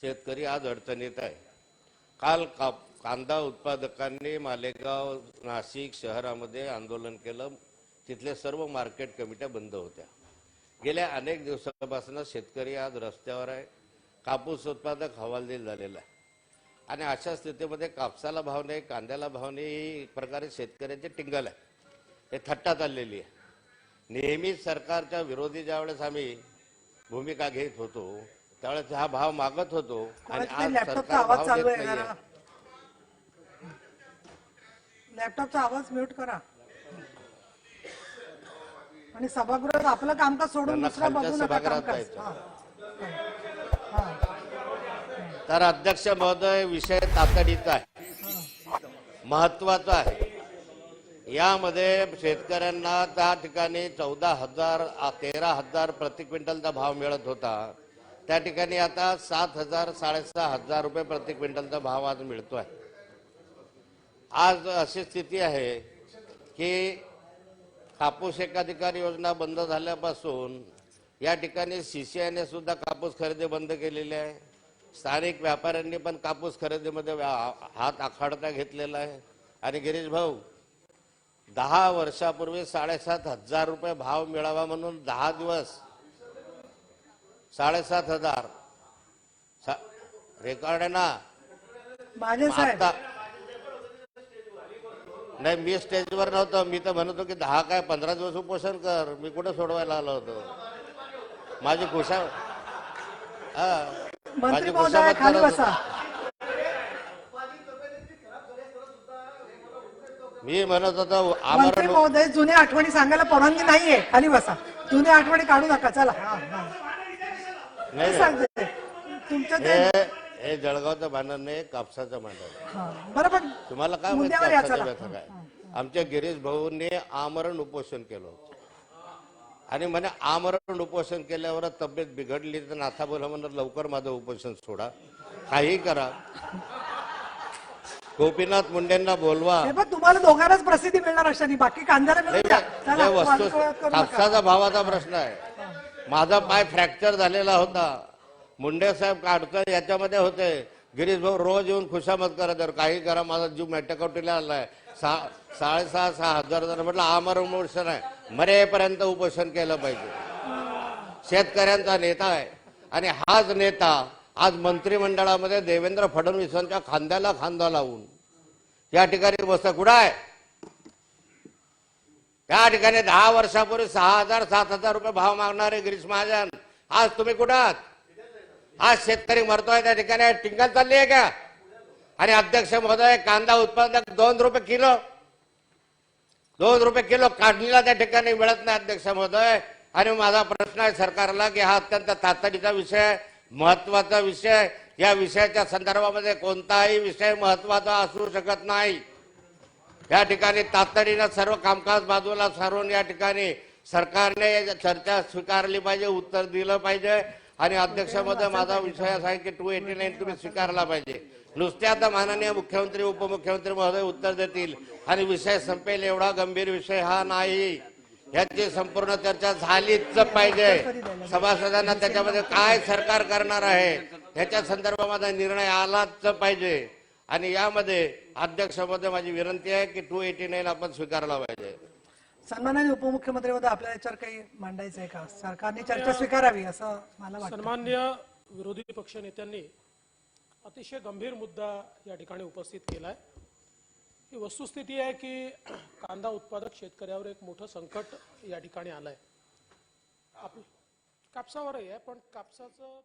शेतकरी आज अडचणीत आहे. काल का कांदा उत्पादकांनी मालेगाव नाशिक शहरामध्ये आंदोलन केलं. तिथल्या सर्व मार्केट कमिट्या बंद होत्या. गेल्या अनेक दिवसापासून शेतकरी आज रस्त्यावर आहे. कापूस उत्पादक हवालदिल झालेला आहे. आणि अशा स्थितीमध्ये कापसाला भाव नाही कांद्याला भाव नाही ही एक प्रकारे शेतकऱ्यांचे टिंगल आहे. हे थट्टा चाललेली आहे. नेहमीच सरकारच्या विरोधी ज्यावेळेस आम्ही भूमिका घेत होतो त्यावेळेस हा भाव मागत होतो आणि आज लॅपटॉपचा सरकार आवाज भाव चालू देत आहे नाहीये जरा लॅपटॉपचा आवाज म्यूट करा आणि सभागृहात आपलं कामकाज सोडून त्यांना दुसरं खालच्या बघू नका सभागृहात कामकाज जायचं. हा. हा. तर अध्यक्ष महोदय विषय तातडीचा आहे महत्त्वाचा आहे यामध्ये शेतकऱ्यांना त्या ठिकाणी चौदा हजार आ- तेरा हजार प्रति क्विंटलचा भाव मिळत होता त्या ठिकाणी आता सात हजार साडेसहा हजार रुपये प्रति क्विंटलचा भाव आज मिळतो आहे आज अशी स्थिती आहे की कापूस एकाधिकार योजना बंद झाल्यापासून या ठिकाणी सीसीआयने सुद्धा कापूस खरेदी बंद केलेली आहे. स्थानिक व्यापाऱ्यांनी पण कापूस खरेदीमध्ये व्या- हात आखाडता घेतलेला आहे. आणि गिरीश भाऊ दहा वर्षापूर्वी साडेसात हजार रुपये भाव मिळावा म्हणून दहा दिवस साडेसात हजार. सा- रेकॉर्ड आहे ना? आता नाही मी स्टेजवर नव्हतो. मी तर म्हणत होतो की दहा काय पंधरा दिवस उपोषण कर. मी कुठं सोडवायला आलो होतो? माझी खुशा माझी. बसा. मी म्हणत होतो आमरण जुन्या आठवणी सांगायला परवानगी नाहीये. खाली बसा. जुन्या आठवणी काढू नका. चला. हा, हा. नाही मी नाही. सांगते. तुमचं ते हे हे जळगावचं भांडण नाही कापसाचं भांडण आहे. हा. बरं पण तुम्हाला काय माहिती मुद्द्यावर या कापसाचं चला व्यथा काय? आमच्या गिरीश भाऊंनी आमरण उपोषण केलं होतं. आणि म्हणे आमरण उपोषण केल्यावर तब्येत बिघडली तर नाथा बोला म्हणत लवकर माझं उपोषण सोडा. काही करा. गोपीनाथ मुंडेंना बोलवा. हे पण तुम्हाला दोघांनाच प्रसिद्धी मिळणार अशाने. बाकी कांद्याला नाही, मिळून द्या. नाही, चला हे वस्तू वादविवाद करू नका. कापसाचा भावाचा प्रश्न आहे. माझा पाय फ्रॅक्चर झालेला होता. मुंडे साहेब काढकर याच्यामध्ये होते. गिरीश भाऊ रोज येऊन खुशामत करत तर काही करा माझा जीव मेटकावटीला आलाय. सहा साडेसहा सहा हजार जण म्हटलं आमर उपोषण आहे. मरेपर्यंत उपोषण केलं पाहिजे. शेतकऱ्यांचा नेता आहे. आणि हाच नेता आज मंत्रिमंडळामध्ये देवेंद्र फडणवीसांच्या खांद्याला खांदा लावून. या ठिकाणी बसता कुठं आहे? त्या ठिकाणी दहा वर्षापूर्वी सहा हजार सात हजार रुपये भाव मागणारे गिरीश महाजन. आज तुम्ही कुठं आहात? आज शेतकरी मरतोय त्या ठिकाणी. टिंगल चालली आहे का? आणि अध्यक्ष महोदय कांदा उत्पादक दोन रुपये किलो. दोन रुपये किलो काढणीला त्या ठिकाणी मिळत नाही अध्यक्ष महोदय. आणि माझा प्रश्न आहे सरकारला की हा अत्यंत तातडीचा विषय महत्त्वाचा विषय या विषयाच्या संदर्भामध्ये कोणताही विषय महत्त्वाचा असू शकत नाही. या ठिकाणी तातडीनं सर्व कामकाज बाजूला सारून या ठिकाणी सरकारने या चर्चा स्वीकारली पाहिजे उत्तर दिलं पाहिजे. आणि अध्यक्षामध्ये माझा विषय असा आहे की टू एटी नाईन तुम्ही स्वीकारला पाहिजे. नुसते आता माननीय मुख्यमंत्री उपमुख्यमंत्री महोदय उत्तर देतील. आणि विषय संपेल एवढा गंभीर विषय हा नाही. याची संपूर्ण चर्चा झालीच पाहिजे. सभासदांना त्याच्यामध्ये काय सरकार करणार आहे ह्याच्या संदर्भामध्ये निर्णय आलाच पाहिजे. आणि यामध्ये अध्यक्षामध्ये माझी विनंती आहे की टू एटी नाईन आपण स्वीकारला पाहिजे. सन्मानाने उपमुख्यमंत्री महोदय आपल्या याच्यावर काही मांडायचं आहे का? सरकारने चर्चा स्वीकारावी असं मला वाटतं. सन्मान्य विरोधी पक्ष नेत्यांनी अतिशय गंभीर मुद्दा या ठिकाणी उपस्थित केला आहे ही वस्तुस्थिती आहे की कांदा उत्पादक शेतकऱ्यावर एक मोठं संकट या ठिकाणी आलं आहे आप कापसावरही आहे पण कापसाचं